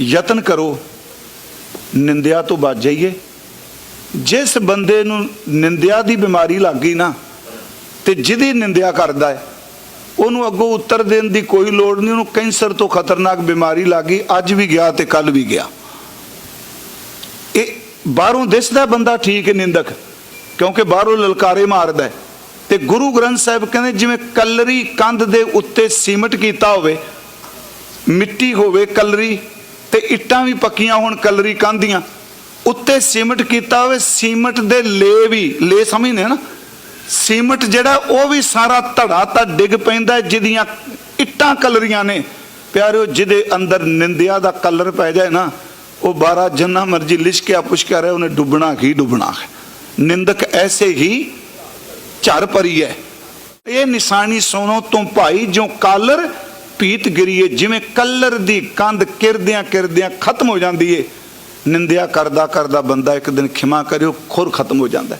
ਯਤਨ ਕਰੋ, ਨਿੰਦਿਆ ਤੋਂ ਬਚ ਜਾਈਏ। ਜਿਸ ਬੰਦੇ ਨੂੰ ਨਿੰਦਿਆ ਦੀ ਬਿਮਾਰੀ ਲੱਗ ਗਈ ਨਾ, ਤੇ ਜਿਹਦੀ ਨਿੰਦਿਆ ਕਰਦਾ ਹੈ, ਉਹਨੂੰ ਅੱਗੋਂ ਉੱਤਰ ਦੇਣ ਦੀ ਕੋਈ ਲੋੜ ਨਹੀਂ, ਉਹਨੂੰ ਕੈਂਸਰ ਤੋਂ ਖਤਰਨਾਕ ਬਿਮਾਰੀ ਲੱਗ ਗਈ, ਅੱਜ ਵੀ ਗਿਆ ਤੇ ਕੱਲ ਵੀ ਗਿਆ। ਇਹ ਬਾਹਰੋਂ ਦਿਸਦਾ ਬੰਦਾ ਠੀਕ ਹੈ ਨਿੰਦਕ, ਕਿਉਂਕਿ ਬਾਹਰੋਂ ਲਲਕਾਰੇ ਮਾਰਦਾ ਹੈ। ਤੇ ਗੁਰੂ ਗ੍ਰੰਥ ਸਾਹਿਬ ਕਹਿੰਦੇ, ਜਿਵੇਂ ਕਲਰੀ ਕੰਧ ਦੇ ਉੱਤੇ ਸੀਮਟ ਕੀਤਾ ਹੋਵੇ, ਮਿੱਟੀ ਹੋਵੇ ਕਲਰੀ ਤੇ ਇੱਟਾਂ ਵੀ ਪੱਕੀਆਂ ਹੋਣ ਕਲਰੀ ਕੰਧੀਆਂ ਉੱਤੇ ਸੀਮਟ ਕੀਤਾ ਹੋਵੇ, ਸੀਮਟ ਦੇ ਲੇ ਵੀ, ਲੇ ਸਮਝਦੇ ਨਾ? ਸੀਮਟ ਜਿਹੜਾ, ਉਹ ਵੀ ਸਾਰਾ ਧੜਾ ਤਾਂ ਡਿੱਗ ਪੈਂਦਾ ਜਿਹਦੀਆਂ ਇੱਟਾਂ ਕਲਰੀਆਂ ਨੇ। ਪਿਆਰਿਓ, ਜਿਹਦੇ ਅੰਦਰ ਨਿੰਦਿਆ ਦਾ ਕਲਰ ਪੈ ਜਾਏ ਨਾ, ਉਹ ਬਾਰਾ ਜਿੰਨਾ ਮਰਜ਼ੀ ਲਿਸ਼ਕਿਆ ਪੁਸ਼ਕਿਆ ਰਹੇ, ਉਹਨੇ ਡੁੱਬਣਾ ਹੀ ਡੁੱਬਣਾ ਨਿੰਦਕ ਐਸੇ ਹੀ ਝਰ ਪਰੀ ਹੈ। ਇਹ ਨਿਸ਼ਾਨੀ ਸੁਣੋ ਤੁਮ ਭਾਈ, ਜੋ ਕਾਲਰ ਪੀਤ ਗਿਰੀਏ, ਜਿਵੇਂ ਕਲਰ ਦੀ ਕੰਧ ਕਿਰਦਿਆਂ ਕਿਰਦਿਆਂ ਖਤਮ ਹੋ ਜਾਂਦੀ ਏ। ਨਿੰਦਿਆ ਕਰਦਾ ਕਰਦਾ ਬੰਦਾ ਇੱਕ ਦਿਨ ਖਿਮਾ ਕਰਿਓ, ਖੁਰ ਖਤਮ ਹੋ ਜਾਂਦਾ।